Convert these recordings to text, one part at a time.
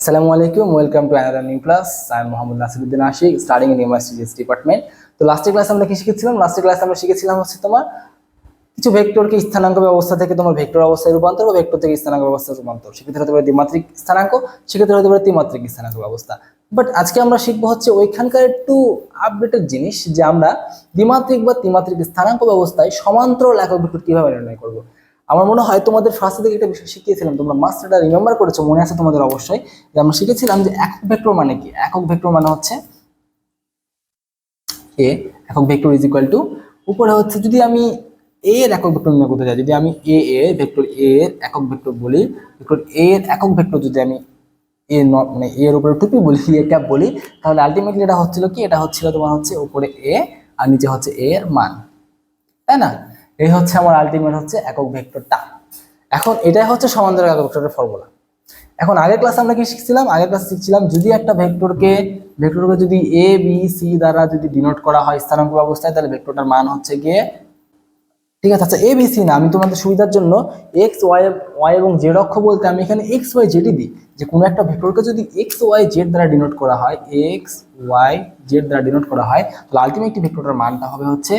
Alaikum, welcome to another new class. I am Mohammad Nasiruddin Ashik, studying in MSCGS department. তো লাস্টের ক্লাসে আমরা কি শিখেছিলাম লাস্টের ক্লাসে আমরা শিখেছিলাম হচ্ছে তোমার কিছু ভেক্টরকে স্থানাঙ্ক ব্যবস্থা থেকে তোমার ভেক্টর অবস্থায় রূপান্তর বা ভেক্টর থেকে স্থানাঙ্ক ব্যবস্থায় রূপান্তর সেক্ষেত্রে হতে পারে দ্বিমাত্রিক স্থানাঙ্ক সেক্ষেত্রে হতে পারে ত্রিমাত্রিক স্থানাঙ্ক ব্যবস্থা বাট আজকে আমরা শিখব হচ্ছে ওইখানকার একটু আপডেটেড জিনিস যে আমরা দ্বিমাত্রিক বা ত্রিমাত্রিক স্থানাঙ্ক ব্যবস্থায় সমান্তরাল একক ভেক্টর কীভাবে নির্ণয় করব আমার মনে হয় তোমাদের ফার্স্ট থেকে একটা বিষয় শিখিয়েছিলাম, তোমরা মাস্ট এটা রিমেম্বার করেছ, মনে আছে তোমাদের অবশ্যই, যে আমরা শিখেছিলাম যে একক ভেক্টর মানে কি? একক ভেক্টর মানে হচ্ছে এ একক ভেক্টর ইজ ইকুয়াল টু উপরে হচ্ছে যদি আমি এ এর একক ভেক্টর নির্ণয় করতে চাই, যদি আমি এ এ ভেক্টর এ এর একক ভেক্টর বলি ভেক্টর এ এর একক ভেক্টর যদি আমি এ মানে এর উপরে টুপি বলি এ ক্যাপ বলি, তাহলে আলটিমেটলি এটা হচ্ছিল কি? এটা হচ্ছিল তোমার হচ্ছে উপরে এ আর নিচে হচ্ছে এ এর মান। তাই না? এই হচ্ছে আমার আলটিমেট হচ্ছে একক ভেক্টরটা এখন এটাই হচ্ছে সমান্তরাল একক ভেক্টরের ফর্মুলা এখন আগের ক্লাসে আমরা কি শিখছিলাম? আগের ক্লাসে শিখছিলাম যদি একটা ভেক্টরকে ভেক্টরকে যদি এ বি সি দ্বারা যদি ডিনোট করা হয় স্থানাঙ্ক অবস্থায় তাহলে ভেক্টরটার মান হচ্ছে গিয়ে ঠিক আছে আচ্ছা এ বি সি না, আমি তোমাদের সুবিধার জন্য এক্স ওয়াই ওয়াই এবং জেড অক্ষ বলতে আমি এখানে এক্স ওয়াই জেডই দিই। যে কোনো একটা ভেক্টরকে যদি এক্স ওয়াই জেড দ্বারা ডিনোট করা হয় এক্স ওয়াই জেড দ্বারা ডিনোট করা হয়, তাহলে আলটিমেটলি ভেক্টরটার মানটা হবে হচ্ছে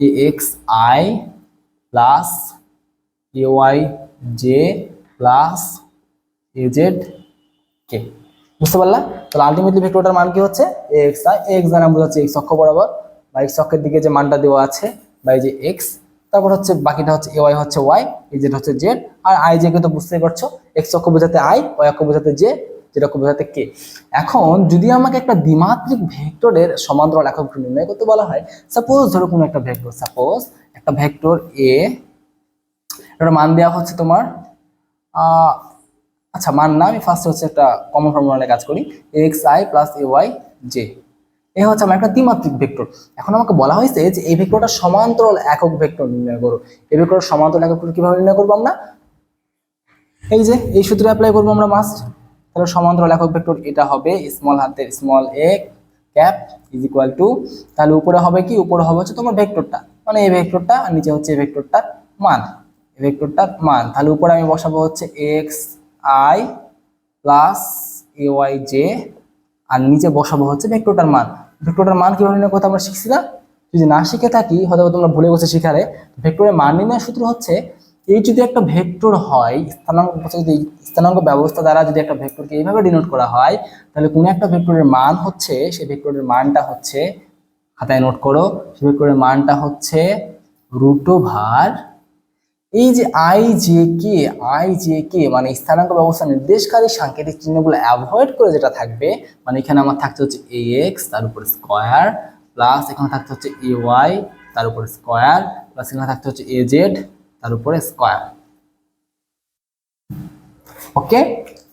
a x i plus a y j plus a z k বুঝতে পারলা? তাহলে আলটিমেটলি ভেক্টরটার মান কি হচ্ছে? এক্স আই এক্স দ্বারা আমরা হচ্ছে এক্স অক্ষ বরাবর বা এক্স অক্ষের দিকে যে মানটা দেওয়া আছে বা এই যে এক্স তারপর হচ্ছে বাকিটা হচ্ছে এ ওয়াই হচ্ছে ওয়াই এই জেড হচ্ছে জেড আর আই জে কে তো বুঝতেই পারছ। এক্স অক্ষ বোঝাতে আই ওয়াই অক্ষ বোঝাতে জে জেড অক্ষ বোঝাতে কে? এখন যদি আমাকে একটা দ্বিমাত্রিক ভেক্টরের সমান্তরাল একক নির্ণয় করতে বলা হয় সাপোজ ধরো কোনো একটা ভেক্টর সাপোজ একটা ভেক্টর এ এটার মান দেওয়া হচ্ছে তোমার আচ্ছা মান না, আমি ফার্স্ট হচ্ছে একটা কমন ফর্মুলা কাজ করি x i plus a y j এই হচ্ছে আমার একটা দ্বিমাত্রিক ভেক্টর। এখন আমাকে বলা হয়েছে যে এই ভেক্টরটা সমান্তরাল একক ভেক্টর নির্ণয় করো। এই ভেক্টর সমান্তরাল একক কীভাবে নির্ণয় করব আমরা? এই যে, এই সূত্রে অ্যাপ্লাই করব আমরা মাস্ট তাহলে সমান্তরাল একক ভেক্টর এটা হবে স্মল হাতের small a cap is equal to তাহলে উপরে হবে কি? উপরে হবে হচ্ছে তোমার ভেক্টরটা। মানে এই ভেক্টরটা আর নিচে হচ্ছে এই ভেক্টরটার মান। এই ভেক্টরটার মান। তাহলে উপরে আমি বসাবো হচ্ছে x i plus a y j আর নিচে বসাবো হচ্ছে ভেক্টরটার মান। ভেক্টরটার মান কীভাবে নির্ণয় করতে আমরা শিখছি না? যদি না শিখে থাকি, হয়তো তোমরা ভুলে গেছো শিখারে ভেক্টরের মান নির্ণয়ের সূত্র হচ্ছে এই যদি একটা ভেক্টর হয়, স্থানাঙ্ক যদি স্থানাঙ্ক ব্যবস্থা দ্বারা যদি একটা ভেক্টরকে এইভাবে ডিনোট করা হয়, তাহলে কোনো একটা ভেক্টরের মান হচ্ছে, সেই ভেক্টরের মানটা হচ্ছে, খাতায় নোট করো, সেই ভেক্টরের মানটা হচ্ছে রুট ওভার এই যে i j k i j k মানে স্থানাঙ্ক ব্যবস্থা নির্দেশকারী সাংকেতিক চিহ্নগুলো অ্যাভয়েড করে যেটা থাকবে মানে এখানে আমার থাকতে হচ্ছে এ এক্স তার উপর স্কোয়ার প্লাস এখানে থাকতে হচ্ছে এ ওয়াই তার উপর স্কোয়ার প্লাস এখানে থাকতে হচ্ছে এ জেড তার উপরে স্কোয়ার ওকে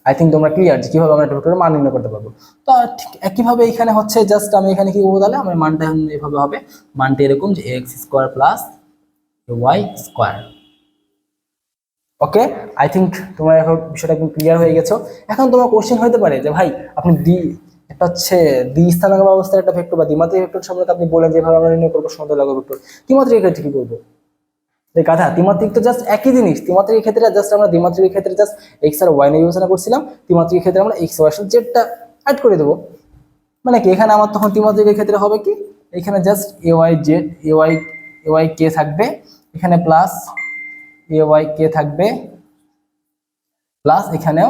আই থিঙ্ক তোমরা ক্লিয়ার যে কীভাবে আমরা ভেক্টরের মান নির্ণয় করতে পারব। তো ঠিক একইভাবে এখানে হচ্ছে জাস্ট আমি এখানে কি করব তাহলে? আমার মানটা এভাবে হবে। মানটা এরকম যে x square plus y square okay I think তোমরা এখন বিষয়টা একদম ক্লিয়ার হয়ে গেছো। এখন তোমার কোশ্চেন হতে পারে যে ভাই, আপনি দ্বি একটা হচ্ছে দ্বি স্থানাঙ্ক ব্যবস্থার একটা ভেক্টর বা দ্বিমাত্রিক ভেক্টর সম্পর্কে আপনি বলেন যেভাবে আমরা নির্ণয় করব সমান্তরাল ভেক্টর ত্রিমাত্রিক ক্ষেত্রে কি করব এই গাধা ত্রিমাত্রিক তো জাস্ট একই জিনিস। ত্রিমাত্রিক ক্ষেত্রে জাস্ট আমরা দ্বিমাত্রিক ক্ষেত্রে জাস্ট এক্স আর ওয়াই নিয়ে বিবেচনা করছিলাম। ত্রিমাত্রিক ক্ষেত্রে আমরা এক্স ওয়াই জেডটা অ্যাড করে দেবো। মানে কি, এখানে আমার তখন ত্রিমাত্রিকের ক্ষেত্রে হবে কি? এখানে just a y z a y a y কে থাকবে। এখানে প্লাস এ ওয়াই কে থাকবে। প্লাস এখানেও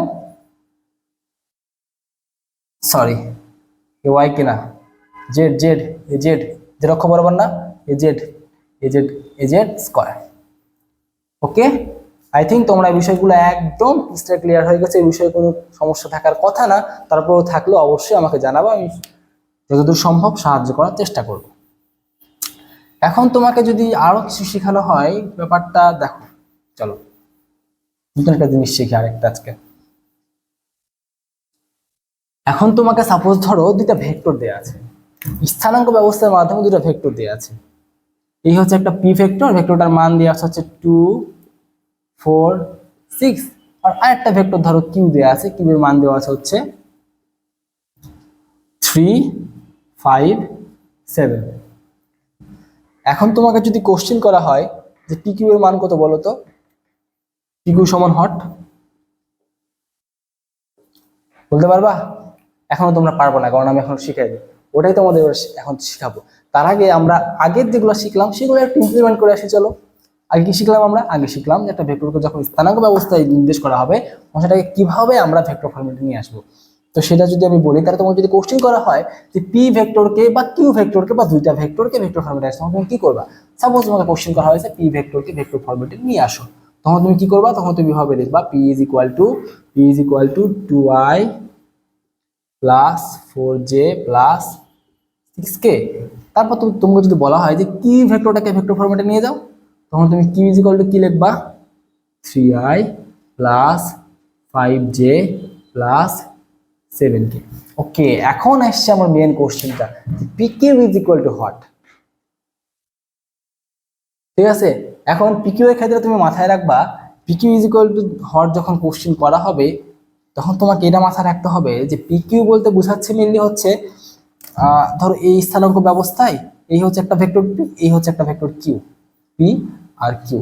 সরি এ ওয়াই কে না। Z z a z z অক্ষ বরাবর না। A z a z a z square okay I think তোমরা বিষয়গুলো একদম ক্রিস্টাল ক্লিয়ার হয়ে গেছে। এই বিষয়ে কোনো সমস্যা থাকার কথা না। তারপরেও থাকলে অবশ্যই আমাকে জানাব। আমি যতদূর সম্ভব সাহায্য করার চেষ্টা করব। এখন তোমাকে যদি আরও কিছু শেখানো হয়, ব্যাপারটা দেখো। চলো। নতুন একটা জিনিস শিখি আরেকটা আজকে। এখন তোমাকে সাপোজ ধরো দুইটা ভেক্টর দেওয়া আছে। স্থানাঙ্ক ব্যবস্থার মাধ্যমে দুটো ভেক্টর দেওয়া আছে। এই হচ্ছে একটা পি ভেক্টর ভেক্টরটার মান দেওয়া আছে হচ্ছে টু ফোর সিক্স আর আরেকটা ভেক্টর ধরো কিউ দেওয়া আছে কিউবের মান দেওয়া আছে হচ্ছে থ্রি ফাইভ সেভেন এখন তোমাকে যদি কোশ্চেন করা হয় যে পি কিউ এর মান কত বলো তো? পি কিউ সমান হট। বলতে পারবা? এখনও তোমরা পারব না, কারণ আমি এখন শিখাই দিই ওটাই তোমাদের এখন শিখাবো। তার আগে আমরা আগের যেগুলো শিখলাম, সেগুলো একটু ইমপ্লিমেন্ট করে আসি, চলো। আগে কি শিখলাম আমরা? আগে শিখলাম যে একটা ভেক্টরকে যখন স্থানাঙ্ক ব্যবস্থায় নির্দেশ করা হবে, তখন সেটাকে কীভাবে আমরা ভেক্টর ফর্মেটে নিয়ে আসব? তো সেটা যদি আমি বলি, তাহলে তোমাকে যদি কোশ্চেন করা হয় যে পি ভেক্টরকে বা কিউ ভেক্টরকে বা দুইটা ভেক্টরকে ভেক্টর ফর্মেটে আসতে তুমি কী করবা? সাপোজ তোমাকে কোশ্চেন করা হয়েছে পি ভেক্টরকে ভেক্টর ফর্মেটে নিয়ে আসো। তখন তুমি কী করবা? তখন তুমি ভাবে লিখবা p is equal to p is equal to two i plus four j plus k তারপর তুমি, তোমাকে যদি বলা হয় যে কি ভেক্টরটাকে ভেক্টর ফর্মেটে নিয়ে যাও, তখন তুমি কি ইজ ইকুয়াল টু কি লিখবা? Three i plus five j plus seven k okay এখন আসছে আমার মেন কোশ্চেনটা p q is equal to what ঠিক আছে? এখন পিকিউ এর ক্ষেত্রে তুমি মাথায় রাখবা PQ is equal to what যখন কোশ্চেন করা হবে, তখন তোমাকে এটা মাথায় রাখতে হবে যে পিকিউ বলতে বোঝাচ্ছে মেনলি হচ্ছে ধরো এই স্থানাঙ্ক ব্যবস্থায় এই হচ্ছে একটা ভেক্টর পি এই হচ্ছে একটা ভেক্টর কিউ পি আর কিউ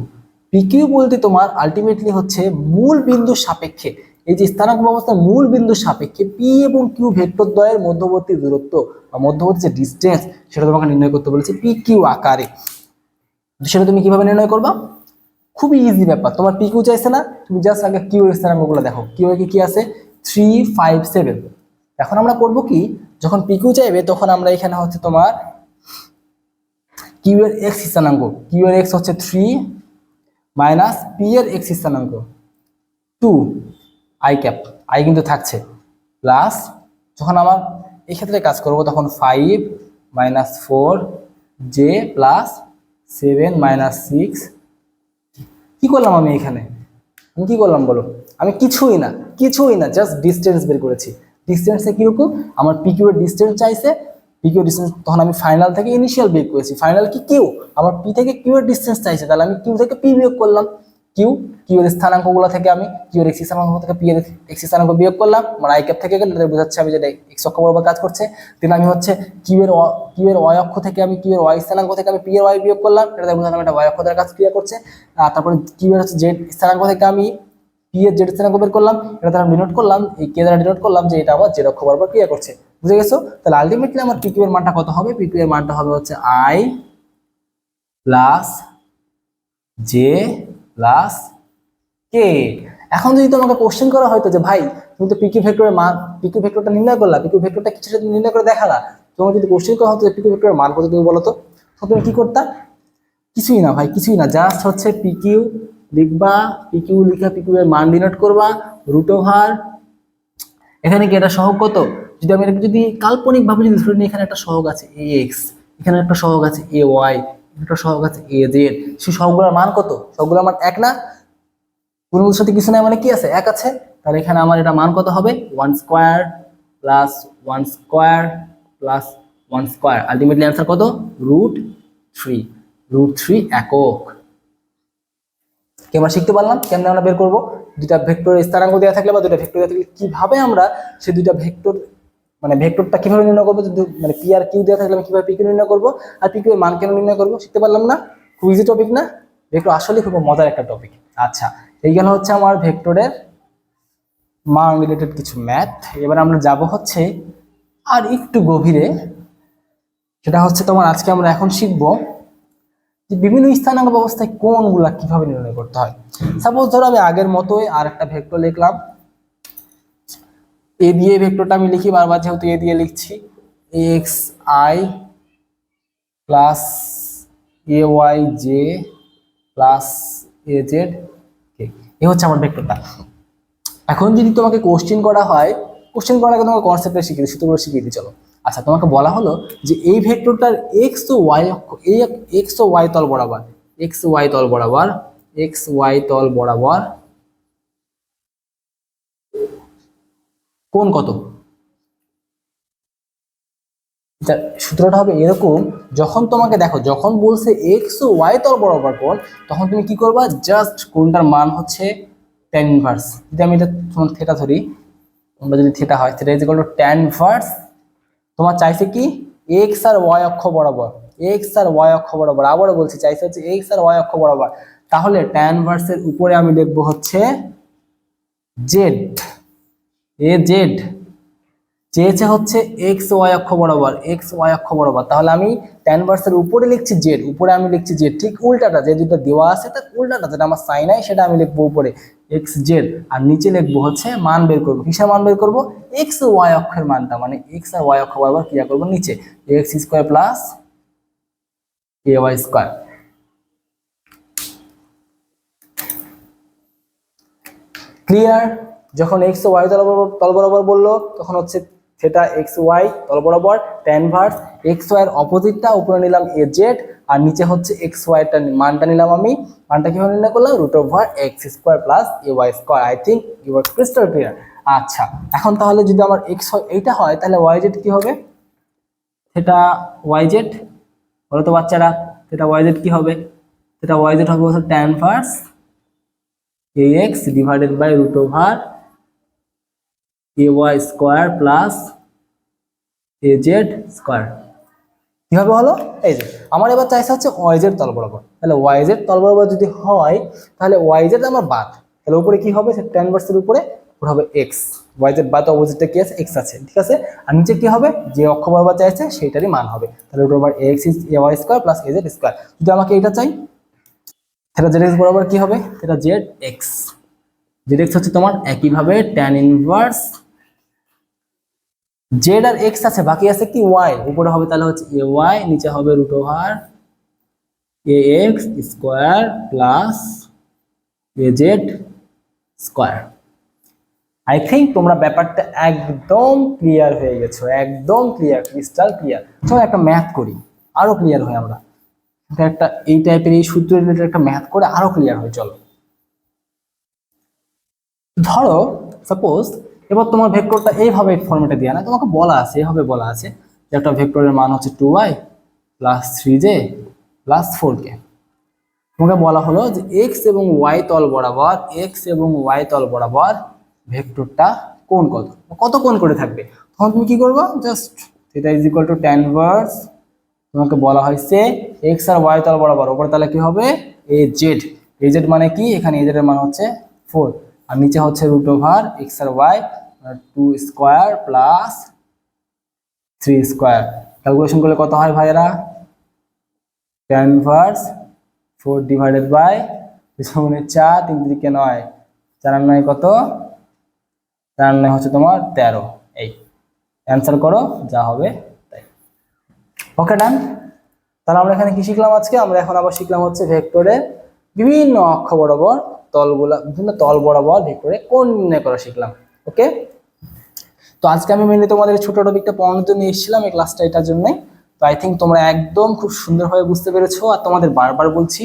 পিকিউ বলতে তোমার আলটিমেটলি হচ্ছে মূল বিন্দুর সাপেক্ষে। এই যে স্থানাঙ্ক ব্যবস্থার মূল বিন্দুর সাপেক্ষে পি এবং কিউ ভেক্টর দ্বয়ের মধ্যবর্তী দূরত্ব বা মধ্যবর্তী যে ডিস্টেন্স সেটা তোমাকে নির্ণয় করতে বলেছে পি কিউ আকারে। সেটা তুমি কীভাবে নির্ণয় করবা? খুবই ইজি ব্যাপার। তোমার পি কিউ চাইছে না, তুমি জাস্ট আগে কিউ এর স্থানাঙ্কগুলো দেখো। কিউ এর কি আছে? থ্রি ফাইভ সেভেন এখন আমরা করব কি? যখন পি কিউ চাইবে, তখন আমরা এখানে হচ্ছে তোমার কিউ এর এক্স স্থানাঙ্ক, কিউ এর এক্স হচ্ছে থ্রি মাইনাস পি এর এক্স স্থানাঙ্ক টু আই ক্যাপ আই কিন্তু থাকছে প্লাস যখন আমার এই ক্ষেত্রে কাজ করব তখন five minus four j plus seven minus six কী করলাম আমি এখানে? আমি কি করলাম বলো? আমি কিছুই না কিছুই না জাস্ট ডিস্টেন্স বের করেছি। ডিস্টেন্সে কীরকম? আমার পিকিউ এর ডিস্টেন্স চাইছে। পিকিউ ডিস্টেন্স তখন আমি ফাইনাল থেকে ইনিশিয়াল বের করেছি। ফাইনাল কি কিউ আমার পি থেকে কিউ এর ডিস্টেন্স চাইছে। তাহলে আমি কিউ থেকে পি বিয়োগ করলাম। কিউ কিউ এর স্থানাঙ্কগুলো থেকে আমি কিউ এর এক্স স্থানাঙ্ক থেকে পি এর এক্স স্থানাঙ্ক বিয়োগ করলাম। আমার আই ক্যাপ থেকে গেলে। এটা বোঝাচ্ছে আমি যেটা এক্স অক্ষ বরাবর কাজ করছে। দেন আমি হচ্ছে কিউ এর কিউ এর ওয়াই অক্ষ থেকে আমি কিউ এর ওয়াই স্থানাঙ্ক থেকে আমি পি এর ওয়াই বিয়োগ করলাম। এটা বোঝালাম এটা ওয়াই অক্ষ দ্বারা কাজ ক্রিয়া করছে। আর তারপরে কিউ এর হচ্ছে জেড স্থানাঙ্ক থেকে আমি পি এর জেড স্থানাঙ্ক বের করলাম, এটা দ্বারা ডিনোট করলাম, এই কে দ্বারা ডিনোট করলাম যে এটা আমার জেড অক্ষ বরাবর ক্রিয়া করছে। বুঝে গেছো? তাহলে আলটিমেটলি আমার পিকিউ এর মানটা কত হবে? পিকিউ এর মানটা হবে হচ্ছে i plus j plus k এখন যদি তোমাকে কোশ্চেন করা হয়তো যে, ভাই, তুমি তো পিকিউ ভেক্টরের মান পিকিউ ভেক্টরটা নির্ণয় করলা পিকিউ ভেক্টরটা কিছু সাথে নির্ণয় করে দেখালা। তোমাকে যদি কোশ্চেন করা হতো যে পিকিউ ভেক্টরের মান কত তুমি বলো তো? তুমি কি করতা? কিছুই না ভাই, কিছুই না জাস্ট হচ্ছে পিকিউ লিখবা পিকিউ লিখা পিকিউ এর মান ডিনোট করবা রুট ওভার এখানে কি এটা সহগ কত? যদি আমি যদি কাল্পনিক ভাবে যদি ধরে নিই, এখানে একটা সহগ আছে এ এক্স এখানে একটা সহগ আছে এ ওয়াই একটা সহগ আছে এ জেড সেই সহগগুলোর মান কত? সহগগুলোর মান এক না? কিছুর সাথে কিছু নাই মানে কি আছে? এক আছে। তাহলে এখানে আমার এটা মান কত হবে? One square plus one square plus one square ultimately answer কত? রুট থ্রি রুট থ্রি একক। কি আমরা শিখতে পারলাম কেমনে আমরা বের করব? দুইটা ভেক্টর স্থানাঙ্ক দেওয়া থাকলে বা দুইটা ভেক্টর দেওয়া থাকলে কীভাবে আমরা সেই দুইটা ভেক্টর মানে ভেক্টরটা কীভাবে নির্ণয় করব? মানে পি আর কিউ দেওয়া থাকলে আমি কীভাবে পি কিউ নির্ণয় করব? আর পি কিউ এর মান কেন নির্ণয় করব? শিখতে পারলাম না। খুব ইজি টপিক না? ভেক্টর আসলে খুব মজার একটা টপিক আচ্ছা এই গেল হচ্ছে আমার ভেক্টরের মান রিলেটেড কিছু ম্যাথ এবার আমরা যাব হচ্ছে আর একটু গভীরে। সেটা হচ্ছে তোমার আজকে আমরা এখন শিখব যে বিভিন্ন স্থানাঙ্ক ব্যবস্থায় কোনগুলা কীভাবে নির্ণয় করতে হয়? সাপোজ ধরো আমি আগের মতোই আর একটা ভেক্টর লিখলাম। এ দিয়ে ভেক্টরটা আমি লিখি বারবার যেহেতু এ দিয়ে লিখছি। X i plus a y j plus a z k a আমার ভেক্টরটা। এখন যদি তোমাকে কোশ্চেন করা হয় কোশ্চেন করার আগে তোমাকে কনসেপ্টটা শিখিয়ে দিই, সূত্রগুলো শিখিয়ে দিই, চলো। আচ্ছা তোমাকে বলা হলো যে এই ভেক্টরটার এক্স ও ওয়াই অক্ষ, এই এক্স ও ওয়াই তল বরাবর এক্স ওয়াই তল বরাবর এক্স ওয়াই তল বরাবর কোন কত? সূত্রটা হবে এরকম, যখন তোমাকে দেখো, যখন বলছে এক্স ও ওয়াই তল বরাবর কোণ, তখন তুমি কি করবা? জাস্ট কোনটার মান হচ্ছে টেন ইনভার্স যদি আমি এটা থেটা ধরি, তোমরা যদি থেটা হয় থেটা ইজ ট্যান ইনভার্স তোমার চাইছে কি? এক্স আর ওয়াই অক্ষ বরাবর। এক্স আর ওয়াই অক্ষ বরাবর। আবারও বলছি, চাইছে হচ্ছে এক্স আর ওয়াই অক্ষ বরাবর। তাহলে ট্যান ভার্সের উপরে আমি লিখব হচ্ছে জেড এ জেড চেয়েছে হচ্ছে এক্স ওয়াই অক্ষ বরাবর। এক্স ওয়াই অক্ষ বরাবর। তাহলে আমি ট্যান ভার্সের উপরে লিখছি জেড উপরে আমি লিখছি জেড ঠিক উল্টাটা, যে দুটো দেওয়া আছে, তার উল্টাটা, যেটা আমার সাইন হয় সেটা আমি লিখব উপরে। এক্স জেড আর নিচে লিখব হচ্ছে মান বের করব। কিসের মান বের করব? এক্স ওয়াই অক্ষের মানটা মানে এক্স আর ওয়াই অক্ষ বরাবর ক্রিয়া করব নিচে। X square plus a y square clear যখন এক্স ওয়াই তল তল বরাবর বলল, তখন হচ্ছে থেটা এক্স ওয়াই তল বরাবর ট্যান ভার্স এক্স ওয়াই এর অপোজিটটা উপরে নিলাম এ জেড আর নিচে হচ্ছে এক্স ওয়াইটা মানটা নিলাম আমি। মানটা কীভাবে নির্ণয় করলাম? Root over x square plus a y square I think you are crystal clear আচ্ছা এখন তাহলে যদি আমার এক্স হয়, এইটা হয়, তাহলে ওয়াই জেড কি হবে? সেটা ওয়াই জেড বলো তো বাচ্চারা সেটা ওয়াই জেড কি হবে? সেটা ওয়াই জেড হবে হচ্ছে tan verse ax divided by root y square plus plus z square কীভাবে হলো? এই যে, আমার এবার চাইছে হচ্ছে ওয়াই জেড তল বরাবর। তাহলে ওয়াই জেড তল বরাবর যদি হয়, তাহলে ওয়াই জেড আমার বাদ। তাহলে উপরে কি হবে? টেন ভার্সের উপরে উপরে হবে এক্স ওয়াই জেড বাদ অপোজিটটা কি আছে? এক্স আছে, ঠিক আছে? আর নিচে কি হবে? যে অক্ষ বরাবর চাইছে, সেইটারই মান হবে। তাহলে root over x is a y square plus a z square যদি আমাকে এটা চাই সেটা জেড এক্স বরাবর কি হবে? সেটা জেড এক্স জেড এক্স হচ্ছে তোমার একইভাবে ট্যান ইনভার্স জেড আর এক্স আছে, বাকি আছে কি? ওয়াই। উপরে হবে তাহলে হচ্ছে এ ওয়াই, নিচে হবে root over a x square plus a z square. I think তোমরা ব্যাপারটা একদম ক্লিয়ার হয়ে গেছো, একদম ক্লিয়ার ক্রিস্টাল ক্লিয়ার চলো একটা ম্যাথ করি, আরও ক্লিয়ার হয় আমরা। একটা, এই টাইপের এই সূত্র রিলেটেড একটা ম্যাথ করে আরও ক্লিয়ার হয়, চলো। ধরো সাপোজ এবার তোমার ভেক্টরটা এইভাবে ফর্মেটে দেওয়া না তোমাকে বলা আছে এভাবে বলা আছে যে একটা ভেক্টরের মান হচ্ছে two y plus three j plus four k তোমাকে বলা হলো যে এক্স এবং ওয়াই তল বরাবর এক্স এবং ওয়াই তল বরাবর ভেক্টরটা কোন কত? কত কোন করে থাকবে? তখন তুমি কি করবে? Just theta is equal to tan verse তোমাকে বলা হয়েছে এক্স আর ওয়াই তল বরাবর, ওপরে তাহলে কি হবে? এ জেড এ জেড মানে কি? এখানে এ জেডের মান হচ্ছে ফোর আর নিচে হচ্ছে রুট ওভার এক্স আর y two square plus three square calculation করলে কত হয় ভাইয়েরা? Tan verse four divided by পিছনে চার, তিন দিকে নয়। চার নয় কত? চার নয় হচ্ছে তোমার তেরো। এই অ্যান্সার করো, যা হবে তাই। ওকে ডান তাহলে আমরা এখানে কি শিখলাম আজকে? আমরা এখন আবার শিখলাম হচ্ছে ভেক্টরের বিভিন্ন অক্ষ বরাবর তলগুলা, বিভিন্ন তল বরাবর ভেক্টরে কোন নির্ণয় করা শিখলাম, ওকে? তো আজকে আমি মেনলি তোমাদের ছোট টপিকটা পড়ানোর জন্য এসেছিলাম এই ক্লাসটা এটার জন্যই তো আই থিঙ্ক তোমরা একদম খুব সুন্দরভাবে বুঝতে পেরেছ আর তোমাদের বারবার বলছি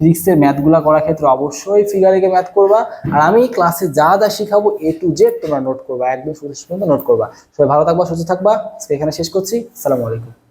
ফিজিক্সের ম্যাথগুলো করার ক্ষেত্রে অবশ্যই ফিগারিকে ম্যাথ করবা। আর আমি ক্লাসে যা যা শিখাবো এ টু জেড তোমরা নোট করবা, একদম পর্যন্ত নোট করবা। সবাই ভালো থাকবা, সুস্থ থাকবা। এখানে শেষ করছি। আসসালামু আলাইকুম।